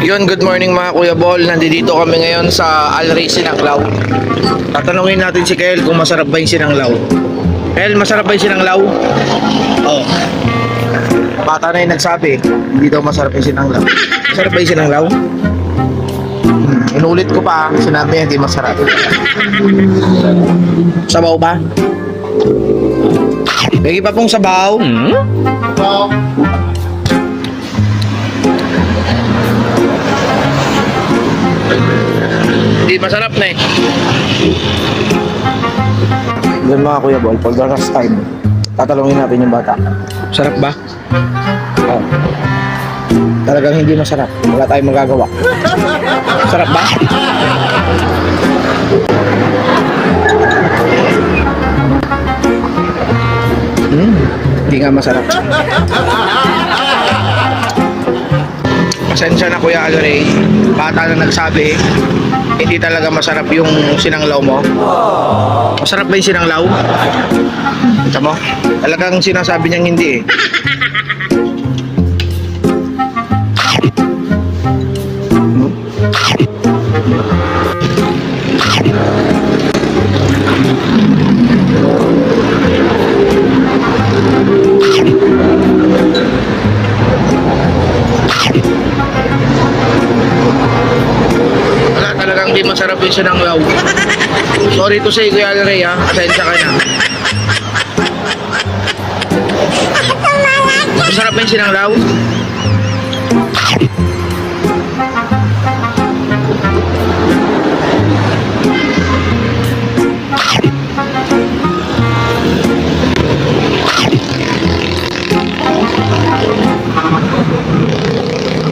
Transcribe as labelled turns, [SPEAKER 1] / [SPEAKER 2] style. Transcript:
[SPEAKER 1] Yun, good morning mga Kuya Bol. Nandito kami ngayon sa Al Rey Sinanglaw. Tatanungin natin si Kel kung masarap ba yung sinanglaw. Kel, masarap ba yung sinanglaw? Oo. Oh. Bata na yung nagsabi, hindi daw masarap yung sinanglaw. Masarap ba yung sinanglaw? Hmm, inulit ko pa, sinabi niya hindi masarap. Sabaw ba? Bigay pa pong sabaw. Hindi masarap na eh. Yan mga kuya bol, pag last time, tatalungin natin yung bata. Sarap ba? Oo. Talagang hindi masarap. Wala tayong magagawa. Sarap ba? Hmm, hindi nga masarap. Pasensya na Kuya Alray. Bata na nagsabi, hindi talaga masarap yung sinanglaw mo. Masarap ba yung sinanglaw? Kita mo? Talagang sinasabi niyang hindi eh. Wala talagang di masarap yung sinanglaw. Sorry to say Kuya Alray ha, pasensya ka na. Masarap yung sinanglaw?